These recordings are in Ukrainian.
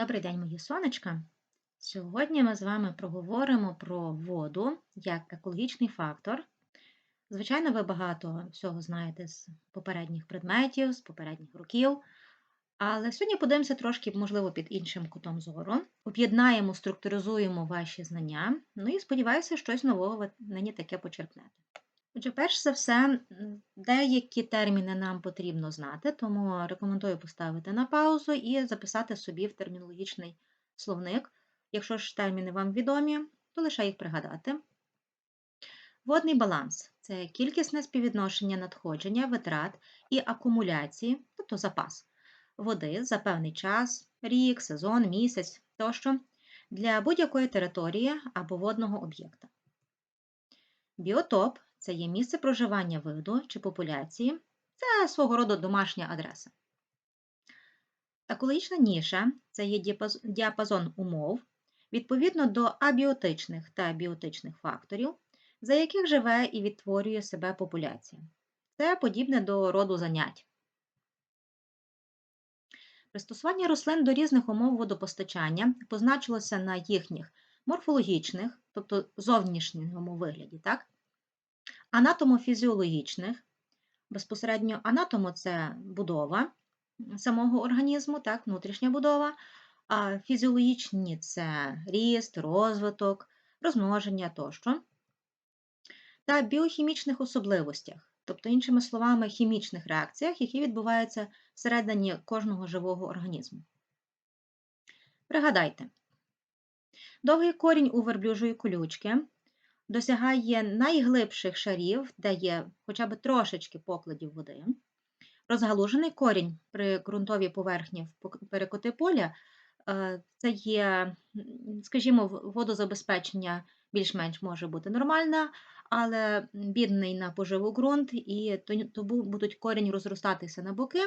Добрий день, мої сонечка. Сьогодні ми з вами проговоримо про воду як екологічний фактор. Звичайно, ви багато всього знаєте з попередніх предметів, з попередніх років. Але сьогодні подивимося трошки, можливо, під іншим кутом зору. Об'єднаємо, структуризуємо ваші знання. Ну і сподіваюся, щось нового ви нині таке почерпнете. Отже, перш за все, деякі терміни нам потрібно знати, тому рекомендую поставити на паузу і записати собі в термінологічний словник. Якщо ж терміни вам відомі, то лише їх пригадати. Водний баланс це кількісне співвідношення надходження, витрат і акумуляції, тобто запас води за певний час, рік, сезон, місяць тощо для будь-якої території або водного об'єкта. Біотоп це є місце проживання виду чи популяції, це свого роду домашня адреса. Екологічна ніша це є діапазон умов відповідно до абіотичних та біотичних факторів, за яких живе і відтворює себе популяція. Це подібне до роду занять. Пристосування рослин до різних умов водопостачання позначилося на їхніх морфологічних, тобто зовнішньому вигляді, так? Анатомофізіологічних. Безпосередньо анатомо це будова самого організму, так, внутрішня будова, а фізіологічні це ріст, розвиток, розмноження тощо. Та біохімічних особливостях, тобто, іншими словами, хімічних реакціях, які відбуваються всередині кожного живого організму. Пригадайте, довгий корінь у верблюжої колючки досягає найглибших шарів, де є хоча б трошечки покладів води. Розгалужений корінь при ґрунтовій поверхні перекоти поля е, це є, скажімо, водозабезпечення більш-менш може бути нормальне, але бідний на поживу ґрунт, і тому будуть корінь розростатися на боки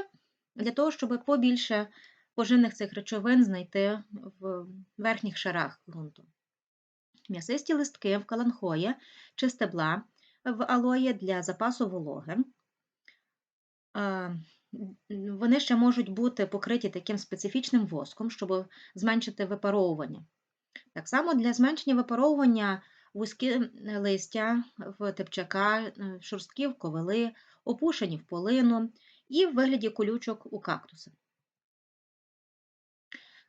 для того, щоб побільше поживних цих речовин знайти в верхніх шарах ґрунту м'ясисті листки в каланхої чи стебла в алої для запасу вологи. Вони ще можуть бути покриті таким специфічним воском, щоб зменшити випаровування. Так само для зменшення випаровування вузькі листя в тепчака, шорсткі в ковили, опушені в полину і в вигляді колючок у кактуса.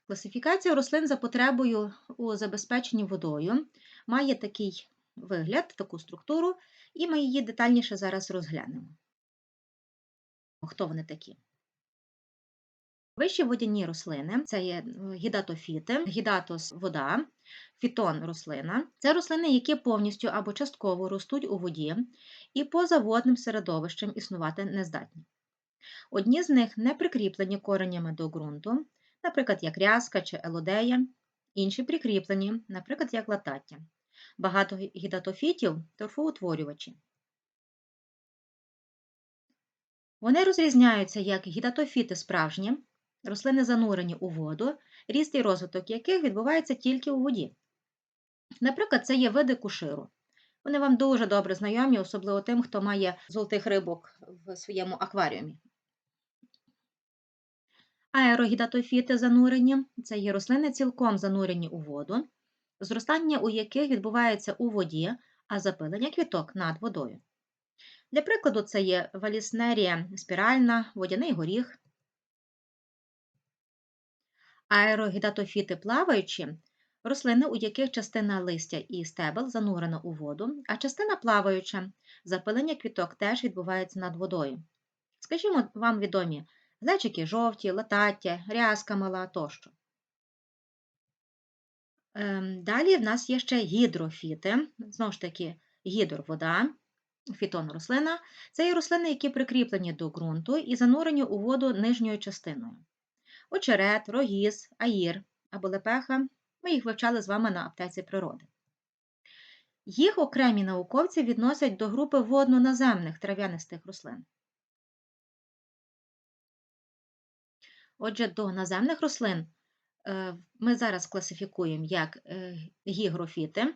Класифікація рослин за потребою у забезпеченні водою має такий вигляд, таку структуру, і ми її детальніше зараз розглянемо. Хто вони такі? Вищі водяні рослини це є гідатофіти, гідатос вода, фітон рослина. Це рослини, які повністю або частково ростуть у воді і поза водним середовищем існувати не здатні. Одні з них не прикріплені коренями до ґрунту, наприклад, як рязка чи елодея, інші прикріплені, наприклад, як латаття. Багато гідатофітів торфоутворювачі. Вони розрізняються як гідатофіти справжні, рослини занурені у воду, ріст і розвиток яких відбувається тільки у воді. Наприклад, це є види куширу. Вони вам дуже добре знайомі, особливо тим, хто має золотих рибок в своєму акваріумі. Аерогідатофіти занурені це є рослини цілком занурені у воду, зростання у яких відбувається у воді, а запилення квіток над водою. Для прикладу, це є валіснерія спіральна, водяний горіх. Аерогідатофіти плаваючі рослини, у яких частина листя і стебел занурена у воду, а частина плаваюча, запилення квіток теж відбувається над водою. Скажімо, вам відомі глечики жовті, латаття, рязка мала тощо. Ем, далі в нас є ще гідрофіти, знову ж таки, гідр вода, фітон рослина. Це є рослини, які прикріплені до ґрунту і занурені у воду нижньою частиною. Очерет, рогіз, аїр або лепеха ми їх вивчали з вами на аптеці природи. Їх окремі науковці відносять до групи водно-наземних трав'янистих рослин. Отже, до наземних рослин е, ми зараз класифікуємо як е, гігрофіти.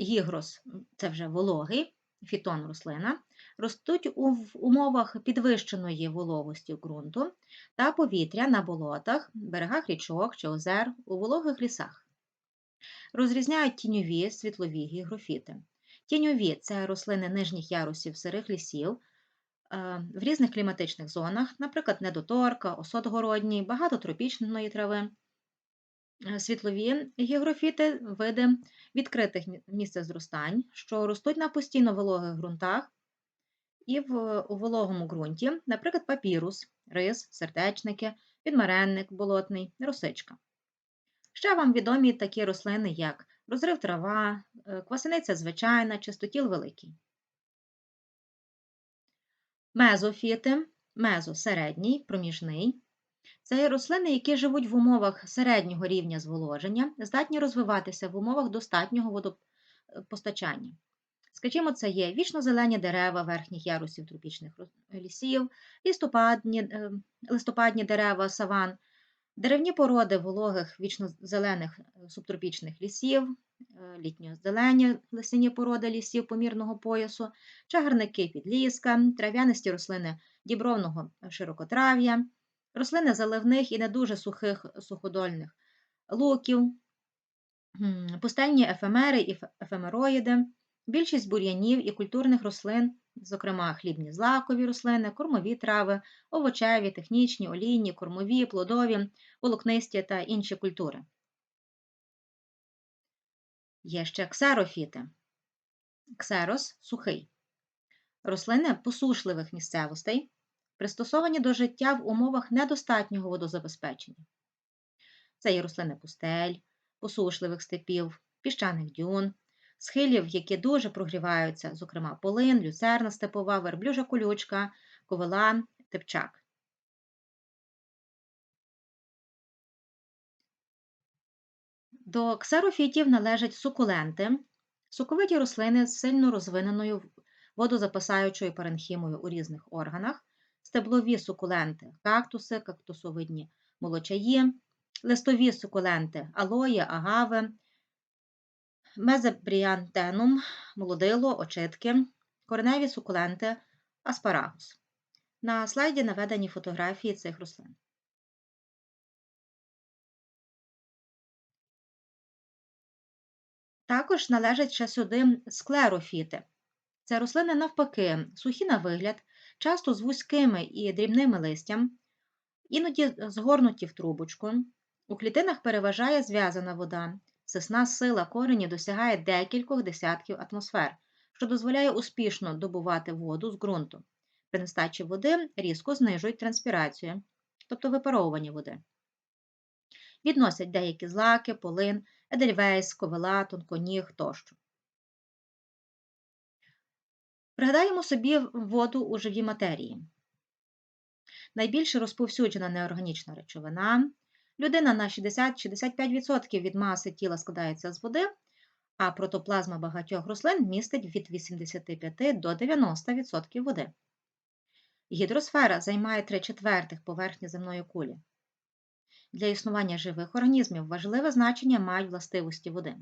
Гігрос це вже вологий, фітон рослина, ростуть у умовах підвищеної вологості ґрунту та повітря на болотах, берегах річок чи озер, у вологих лісах. Розрізняють тіньові світлові гігрофіти. Тіньові це рослини нижніх ярусів сирих лісів в різних кліматичних зонах, наприклад, недоторка, осотгородній, багато тропічної трави. Е, світлові гігрофіти види відкритих місцезростань, що ростуть на постійно вологих ґрунтах і в, у вологому ґрунті, наприклад, папірус, рис, сердечники, підмаренник, болотний, росичка. Ще вам відомі такі рослини, як розрив трава, е, квасениця звичайна, чистотіл великий. Мезофіти, мезо середній, проміжний. Це рослини, які живуть в умовах середнього рівня зволоження, здатні розвиватися в умовах достатнього водопостачання. Скажімо, це є вічно-зелені дерева верхніх ярусів тропічних лісів, листопадні, е, листопадні дерева саван, деревні породи вологих вічно-зелених е, субтропічних лісів, е, літньо-зелені лисині породи лісів помірного поясу, чагарники підліска, трав'янисті рослини дібровного широкотрав'я, рослини заливних і не дуже сухих суходольних луків, пустельні ефемери і ефемероїди, більшість бур'янів і культурних рослин, зокрема хлібні злакові рослини, кормові трави, овочеві, технічні, олійні, кормові, плодові, волокнисті та інші культури. Є ще ксерофіти. Ксерос сухий. Рослини посушливих місцевостей, пристосовані до життя в умовах недостатнього водозабезпечення. Це є рослини пустель, посушливих степів, піщаних дюн, схилів, які дуже прогріваються, зокрема полин, люцерна степова, верблюжа колючка, ковила, тепчак. До ксерофітів належать сукуленти, суковиті рослини з сильно розвиненою водозапасаючою паренхімою у різних органах, стеблові сукуленти, кактуси, кактусовидні молочаї, листові сукуленти, алої, агави, мезебріантенум, молодило, очитки, кореневі сукуленти, аспарагус. На слайді наведені фотографії цих рослин. Також належать ще сюди склерофіти. Це рослини навпаки, сухі на вигляд, часто з вузькими і дрібними листям, іноді згорнуті в трубочку. У клітинах переважає зв'язана вода. Сосна сила корені досягає декількох десятків атмосфер, що дозволяє успішно добувати воду з ґрунту. При нестачі води різко знижують транспірацію, тобто випаровування води. Відносять деякі злаки, полин, едельвейс, ковила, тонконіг тощо. Пригадаємо собі воду у живій матерії. Найбільше розповсюджена неорганічна речовина. Людина на 60-65% від маси тіла складається з води, а протоплазма багатьох рослин містить від 85 до 90% води. Гідросфера займає 3 четвертих поверхні земної кулі. Для існування живих організмів важливе значення мають властивості води.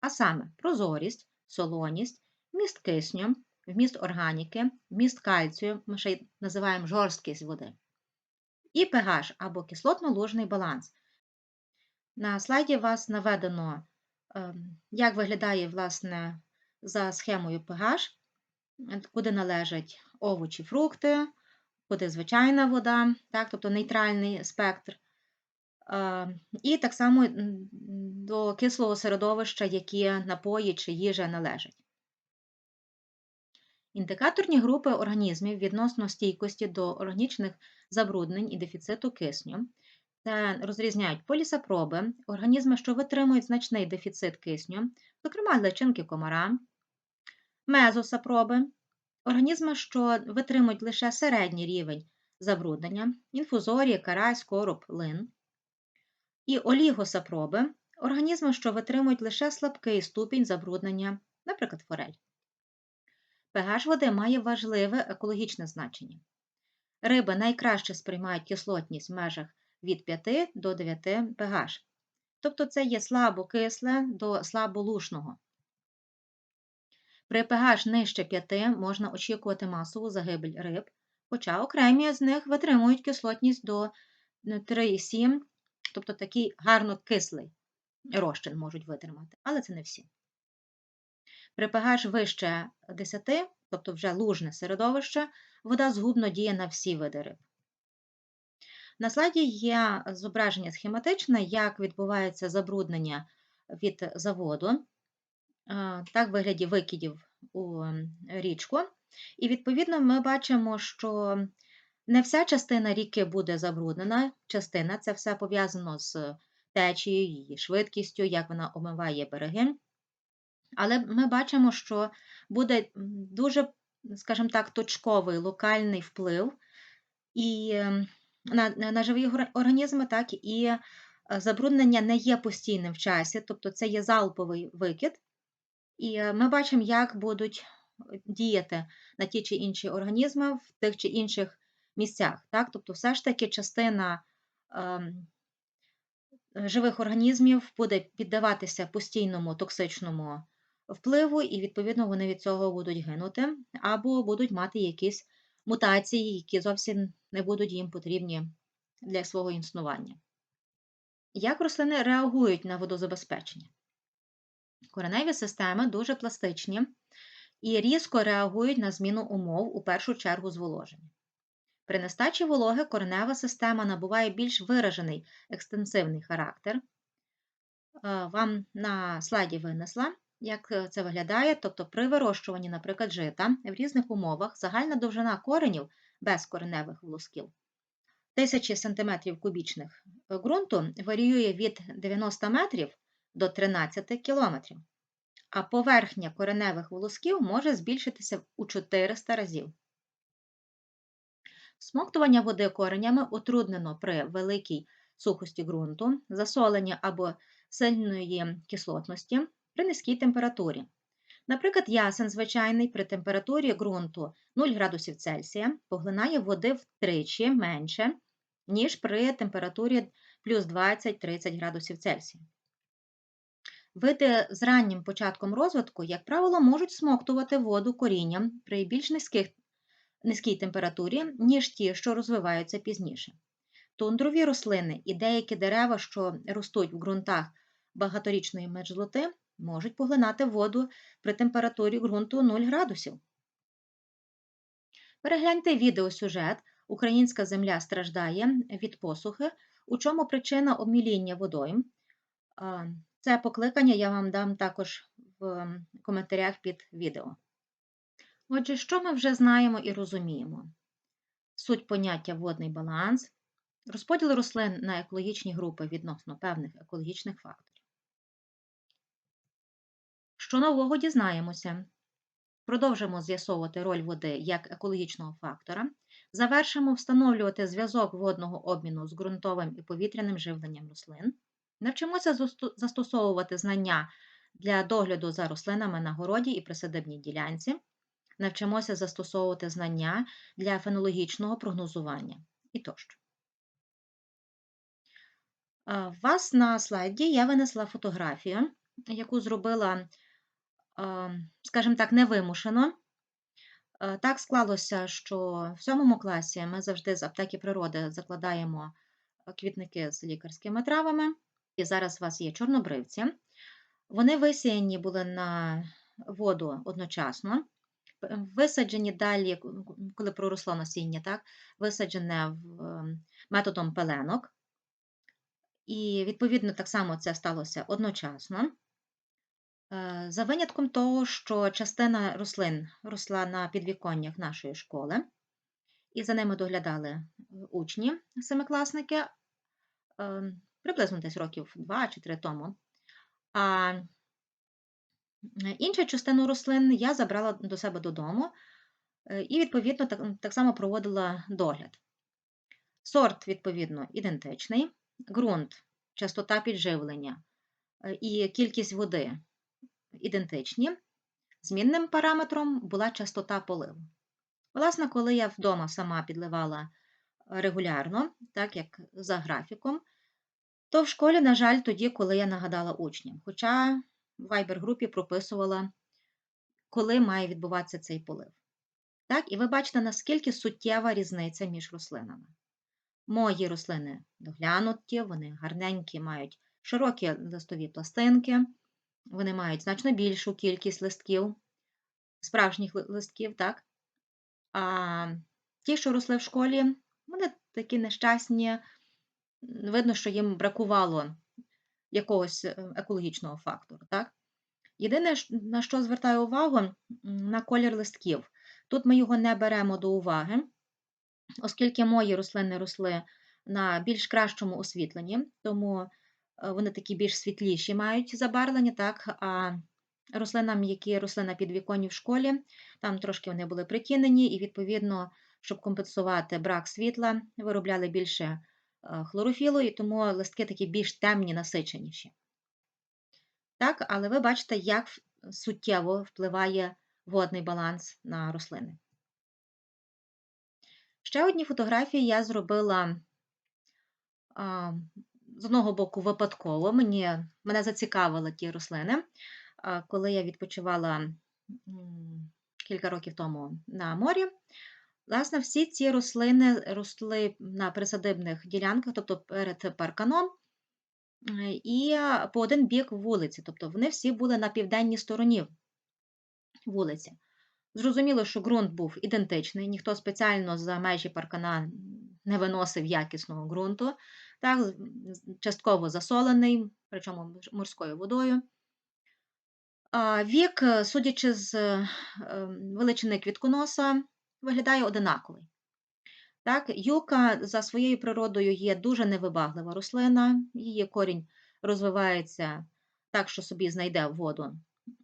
А саме прозорість, солоність, міст кисню, вміст органіки, вміст кальцію, ми ще й називаємо жорсткість води, і pH або кислотно-лужний баланс. На слайді у вас наведено, ем, як виглядає власне, за схемою pH, куди належать овочі, фрукти, куди звичайна вода, так, тобто нейтральний спектр. Ем, і так само до кислого середовища, які напої чи їжа належать. Індикаторні групи організмів відносно стійкості до органічних забруднень і дефіциту кисню. Це розрізняють полісапроби, організми, що витримують значний дефіцит кисню, зокрема личинки комара, мезосапроби, організми, що витримують лише середній рівень забруднення, інфузорії, карась, короб, лин, і олігосапроби, організми, що витримують лише слабкий ступінь забруднення, наприклад, форель pH води має важливе екологічне значення. Риби найкраще сприймають кислотність в межах від 5 до 9 pH. Тобто це є слабокисле до слаболушного. При pH нижче 5 можна очікувати масову загибель риб, хоча окремі з них витримують кислотність до 3,7, тобто такий гарно кислий розчин можуть витримати, але це не всі. При pH вище 10, тобто вже лужне середовище, вода згубно діє на всі види риб. На слайді є зображення схематичне, як відбувається забруднення від заводу, так, в вигляді викидів у річку. І, відповідно, ми бачимо, що не вся частина ріки буде забруднена, частина це все пов'язано з течією, її швидкістю, як вона омиває береги. Але ми бачимо, що буде дуже, скажімо так, точковий локальний вплив і ем, на, на живі організми, так, і е, забруднення не є постійним в часі, тобто це є залповий викид. І е, ми бачимо, як будуть діяти на ті чи інші організми в тих чи інших місцях. Так? Тобто, все ж таки частина е, живих організмів буде піддаватися постійному токсичному впливу, і, відповідно, вони від цього будуть гинути, або будуть мати якісь мутації, які зовсім не будуть їм потрібні для свого існування. Як рослини реагують на водозабезпечення? Кореневі системи дуже пластичні і різко реагують на зміну умов у першу чергу зволоження. При нестачі вологи коренева система набуває більш виражений екстенсивний характер. Е, вам на слайді винесла, як це виглядає, тобто при вирощуванні, наприклад, жита в різних умовах загальна довжина коренів без кореневих волосків тисячі сантиметрів кубічних ґрунту варіює від 90 метрів до 13 кілометрів, а поверхня кореневих волосків може збільшитися у 400 разів. Смоктування води коренями утруднено при великій сухості ґрунту, засолення або сильної кислотності при низькій температурі. Наприклад, ясен звичайний при температурі ґрунту 0 градусів Цельсія поглинає води втричі менше, ніж при температурі плюс 20-30 градусів Цельсія. Види з раннім початком розвитку, як правило, можуть смоктувати воду корінням при більш низьких, низькій температурі, ніж ті, що розвиваються пізніше. Тундрові рослини і деякі дерева, що ростуть в ґрунтах багаторічної меджлоти, можуть поглинати воду при температурі ґрунту 0 градусів. Перегляньте відеосюжет Українська земля страждає від посухи, у чому причина обміління водою. Це покликання я вам дам також в коментарях під відео. Отже, що ми вже знаємо і розуміємо? Суть поняття водний баланс, розподіл рослин на екологічні групи відносно певних екологічних факторів. Що нового дізнаємося? Продовжимо з'ясовувати роль води як екологічного фактора, завершимо встановлювати зв'язок водного обміну з ґрунтовим і повітряним живленням рослин, навчимося застосовувати знання для догляду за рослинами на городі і присадибній ділянці, навчимося застосовувати знання для фенологічного прогнозування і тощо. Вас на слайді я винесла фотографію, яку зробила скажімо так, невимушено. Так склалося, що в сьомому класі ми завжди з аптеки природи закладаємо квітники з лікарськими травами, і зараз у вас є чорнобривці. Вони висіяні були на воду одночасно, висаджені далі, коли проросло насіння, так, висаджене ем, методом пеленок. І, відповідно, так само це сталося одночасно. Е, за винятком того, що частина рослин росла на підвіконнях нашої школи, і за ними доглядали е, учні, семикласники, е, приблизно десь років два чи три тому. А іншу частину рослин я забрала до себе додому і, відповідно, так, само проводила догляд. Сорт, відповідно, ідентичний, ґрунт, частота підживлення і кількість води ідентичні. Змінним параметром була частота поливу. Власне, коли я вдома сама підливала регулярно, так як за графіком, то в школі, на жаль, тоді, коли я нагадала учням. Хоча в Viber групі прописувала коли має відбуватися цей полив. Так, і ви бачите, наскільки суттєва різниця між рослинами. Мої рослини доглянуті, вони гарненькі, мають широкі листові пластинки, вони мають значно більшу кількість листків, справжніх листків, так? А ті, що росли в школі, вони такі нещасні. Видно, що їм бракувало якогось е, екологічного фактору, так? Єдине, на що звертаю увагу, на колір листків. Тут ми його не беремо до уваги, оскільки мої рослини росли на більш кращому освітленні, тому е, вони такі більш світліші мають забарвлення, так, а рослинам, які росли на підвіконні в школі, там трошки вони були притінені, і, відповідно, щоб компенсувати брак світла, виробляли більше хлорофілу, і тому листки такі більш темні, насиченіші. Так, але ви бачите, як суттєво впливає водний баланс на рослини. Ще одні фотографії я зробила з одного боку випадково. Мені, мене зацікавили ті рослини. Коли я відпочивала кілька років тому на морі, власне, всі ці рослини росли на присадибних ділянках, тобто перед парканом, е, і по один бік вулиці, тобто вони всі були на південній стороні вулиці. Зрозуміло, що ґрунт був ідентичний, ніхто спеціально за межі паркана не виносив якісного ґрунту, так, частково засолений, причому морською водою. А Вік, е, судячи з е, величини квітконоса, виглядає одинаковий. Так, юка за своєю природою є дуже невибаглива рослина, її корінь розвивається так, що собі знайде воду,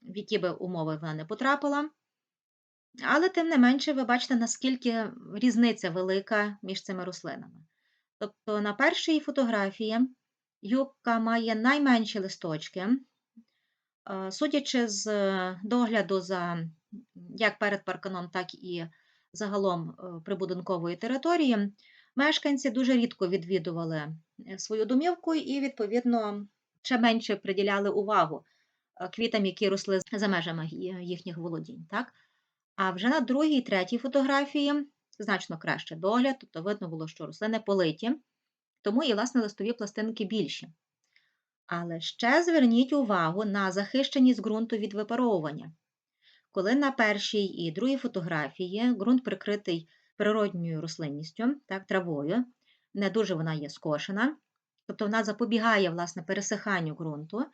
в які би умови вона не потрапила. Але тим не менше, ви бачите, наскільки різниця велика між цими рослинами. Тобто на першій фотографії юбка має найменші листочки. Е, Судячи з догляду за як перед парканом, так і загалом е, прибудинкової території, мешканці дуже рідко відвідували е, свою домівку і, відповідно, ще менше приділяли увагу е, квітам, які росли за межами їхніх володінь. Так? А вже на другій третій фотографії значно краще догляд, тобто видно було, що рослини политі, тому і, власне, листові пластинки більші. Але ще зверніть увагу на захищеність ґрунту від випаровування. Коли на першій і другій фотографії ґрунт прикритий природньою рослинністю, так, травою, не дуже вона є скошена, тобто вона запобігає власне пересиханню ґрунту,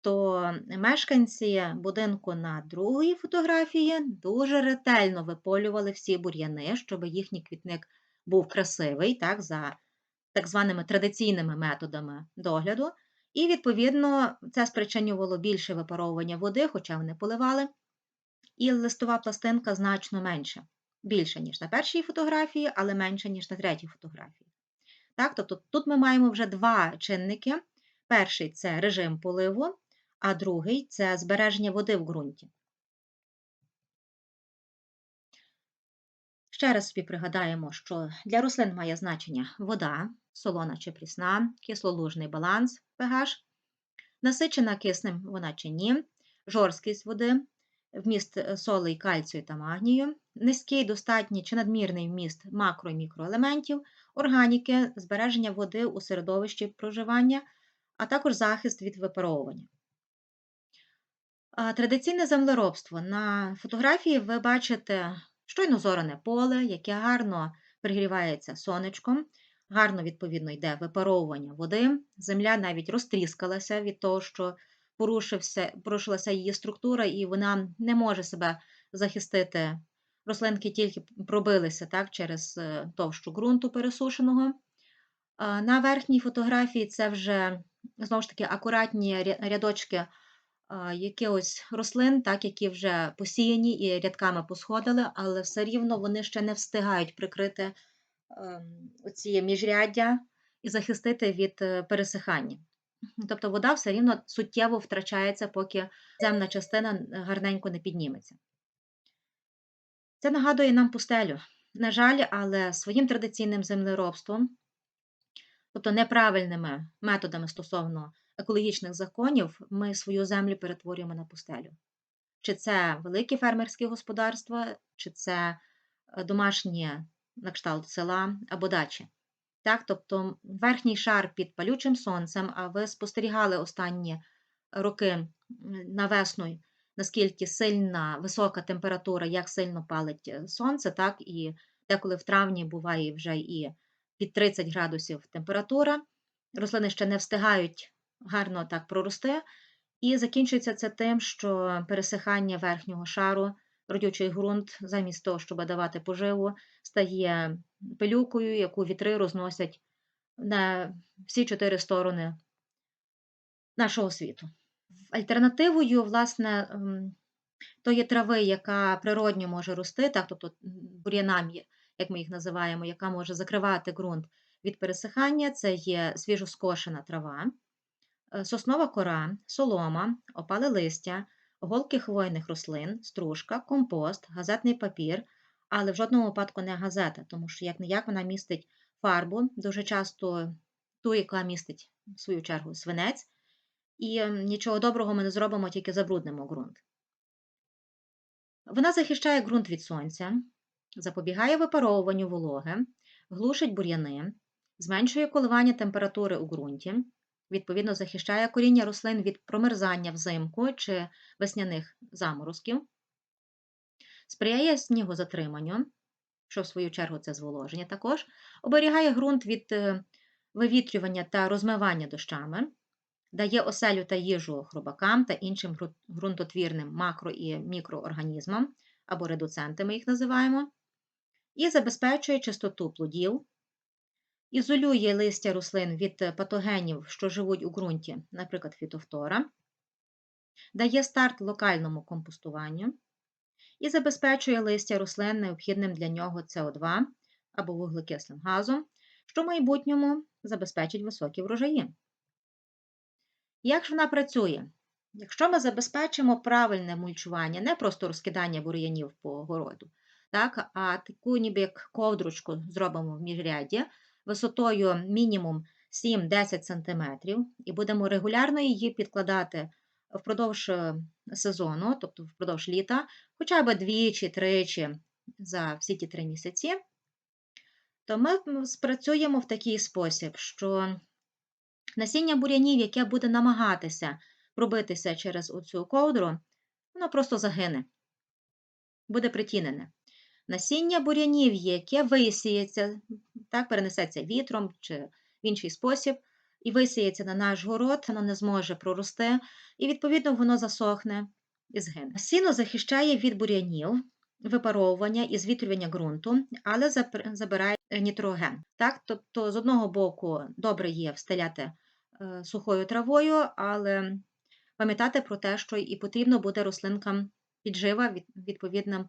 то мешканці будинку на другій фотографії дуже ретельно виполювали всі бур'яни, щоб їхній квітник був красивий, так, за так званими традиційними методами догляду. І, відповідно, це спричинювало більше випаровування води, хоча вони поливали, і листова пластинка значно менша. Більше, ніж на першій фотографії, але менше, ніж на третій фотографії. Так, тобто тут ми маємо вже два чинники. Перший це режим поливу, а другий це збереження води в ґрунті. Ще раз собі пригадаємо, що для рослин має значення вода, солона чи прісна, кислолужний баланс pH, насичена киснем вона чи ні, жорсткість води, вміст е, солей, кальцію та магнію, низький, достатній чи надмірний вміст макро- і мікроелементів, органіки, збереження води у середовищі проживання, а також захист від випаровування. Традиційне землеробство. На фотографії ви бачите щойно зоране поле, яке гарно пригрівається сонечком, гарно, відповідно, йде випаровування води. Земля навіть розтріскалася від того, що порушився, порушилася її структура, і вона не може себе захистити. Рослинки тільки пробилися так, через е, товщу ґрунту пересушеного. На верхній фотографії це вже знову ж таки акуратні рядочки якихось рослин, так, які вже посіяні і рядками посходили, але все рівно вони ще не встигають прикрити ем, оці міжряддя і захистити від е, пересихання. Тобто вода все рівно суттєво втрачається, поки земна частина гарненько не підніметься. Це нагадує нам пустелю. На жаль, але своїм традиційним землеробством, тобто неправильними методами стосовно екологічних законів, ми свою землю перетворюємо на пустелю. чи це великі фермерські господарства, чи це е, домашні на кшталт села або дачі. Так, тобто верхній шар під палючим сонцем, а ви спостерігали останні роки на весну, наскільки сильна висока температура, як сильно палить е, сонце, так, і деколи в травні буває вже і під 30 градусів температура. Рослини ще не встигають гарно так прорости, і закінчується це тим, що пересихання верхнього шару, родючий ґрунт, замість того, щоб давати поживу, стає пилюкою, яку вітри розносять на всі чотири сторони нашого світу. Альтернативою, власне, ем, тої трави, яка природньо може рости, так, тобто бур'янам, як ми їх називаємо, яка може закривати ґрунт від пересихання, це є свіжоскошена трава, е, соснова кора, солома, опале листя, голки хвойних рослин, стружка, компост, газетний папір, але в жодному випадку не газета, тому що як не як вона містить фарбу, дуже часто ту, яка містить, в свою чергу, свинець, і ем, нічого доброго ми не зробимо, тільки забруднимо ґрунт. Вона захищає ґрунт від сонця, запобігає випаровуванню вологи, глушить бур'яни, зменшує коливання температури у ґрунті, відповідно захищає коріння рослин від промерзання взимку чи весняних заморозків, сприяє снігозатриманню, що в свою чергу це зволоження також, оберігає ґрунт від е, вивітрювання та розмивання дощами, дає оселю та їжу хробакам та іншим ґрунтотвірним макро- і мікроорганізмам, або редуценти ми їх називаємо, і забезпечує чистоту плодів, ізолює листя рослин від патогенів, що живуть у ґрунті, наприклад, фітофтора, дає старт локальному компостуванню і забезпечує листя рослин необхідним для нього СО2 або вуглекислим газом, що в майбутньому забезпечить високі врожаї. Як ж вона працює? Якщо ми забезпечимо правильне мульчування, не просто розкидання бур'янів по городу, так, а таку ніби як ковдручку зробимо в міжряді висотою мінімум 7-10 см, і будемо регулярно її підкладати впродовж е, сезону, тобто впродовж літа, хоча б двічі-тричі за всі ті три місяці, то ми спрацюємо в такий спосіб, що Насіння бур'янів, яке буде намагатися пробитися через оцю ковдру, воно просто загине, буде притінене. Насіння бур'янів, яке висіється, так, перенесеться вітром чи в інший спосіб, і висіється на наш город, воно не зможе прорости, і, відповідно, воно засохне і згине. Сіно захищає від бур'янів, випаровування і звітрювання ґрунту, але забирає нітроген. Так? Тобто, з одного боку, добре є встеляти Е, сухою травою, але пам'ятати про те, що і потрібно буде рослинкам піджива відповідним е,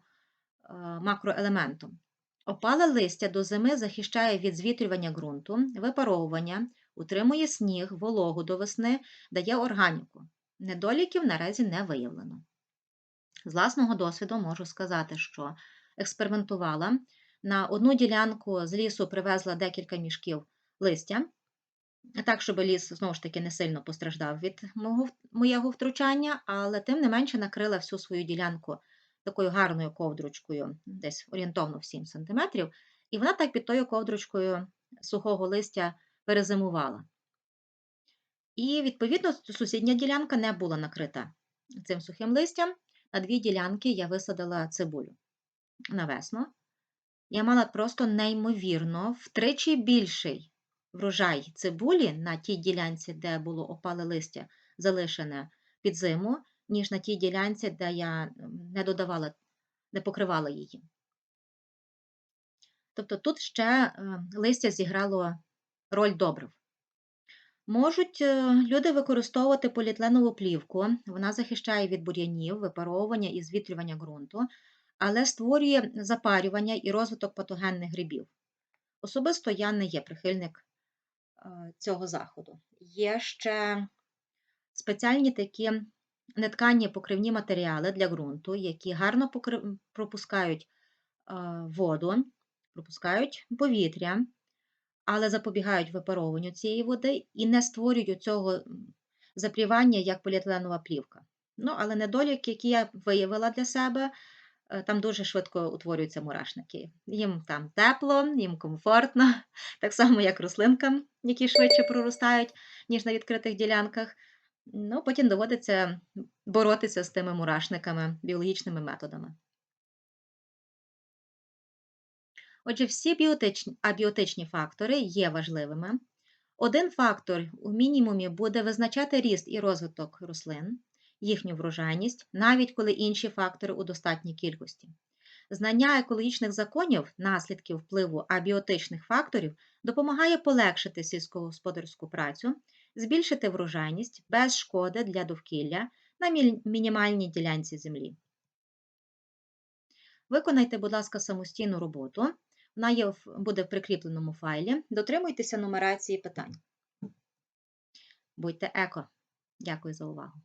макроелементом. Опале листя до зими захищає від звітрювання ґрунту, випаровування, утримує сніг, вологу до весни, дає органіку. Недоліків наразі не виявлено. З власного досвіду можу сказати, що експериментувала. На одну ділянку з лісу привезла декілька мішків листя, так, щоб ліс знову ж таки не сильно постраждав від мого, моєго втручання, але тим не менше накрила всю свою ділянку такою гарною ковдручкою, десь орієнтовно в 7 см, і вона так під тою ковдручкою сухого листя перезимувала. І, відповідно, сусідня ділянка не була накрита цим сухим листям. На дві ділянки я висадила цибулю на весну. Я мала просто неймовірно втричі більший врожай цибулі на тій ділянці, де було опале листя, залишене під зиму, ніж на тій ділянці, де я не додавала, не покривала її. Тобто тут ще е, листя зіграло роль добрив. Можуть е, люди використовувати поліетленову плівку, вона захищає від бур'янів, випаровування і звітрювання ґрунту, але створює запарювання і розвиток патогенних грибів. Особисто я не є прихильник Е, цього заходу. Є ще спеціальні такі нетканні покривні матеріали для ґрунту, які гарно пропускають е, воду, пропускають повітря, але запобігають випаровуванню цієї води і не створюють цього запрівання як поліетиленова плівка. Ну, але недолік, який я виявила для себе, е, там дуже швидко утворюються мурашники. Їм там тепло, їм комфортно, так само, як рослинкам, які швидше проростають, ніж на відкритих ділянках. Ну, потім доводиться боротися з тими мурашниками біологічними методами. Отже, всі біотичні, абіотичні фактори є важливими. Один фактор у мінімумі буде визначати ріст і розвиток рослин, їхню врожайність, навіть коли інші фактори у достатній кількості. Знання екологічних законів, наслідків впливу абіотичних факторів допомагає полегшити сільськогосподарську працю, збільшити врожайність без шкоди для довкілля на мінімальній ділянці землі. Виконайте, будь ласка, самостійну роботу. Вона є, буде в прикріпленому файлі. Дотримуйтеся нумерації питань. Будьте еко. Дякую за увагу.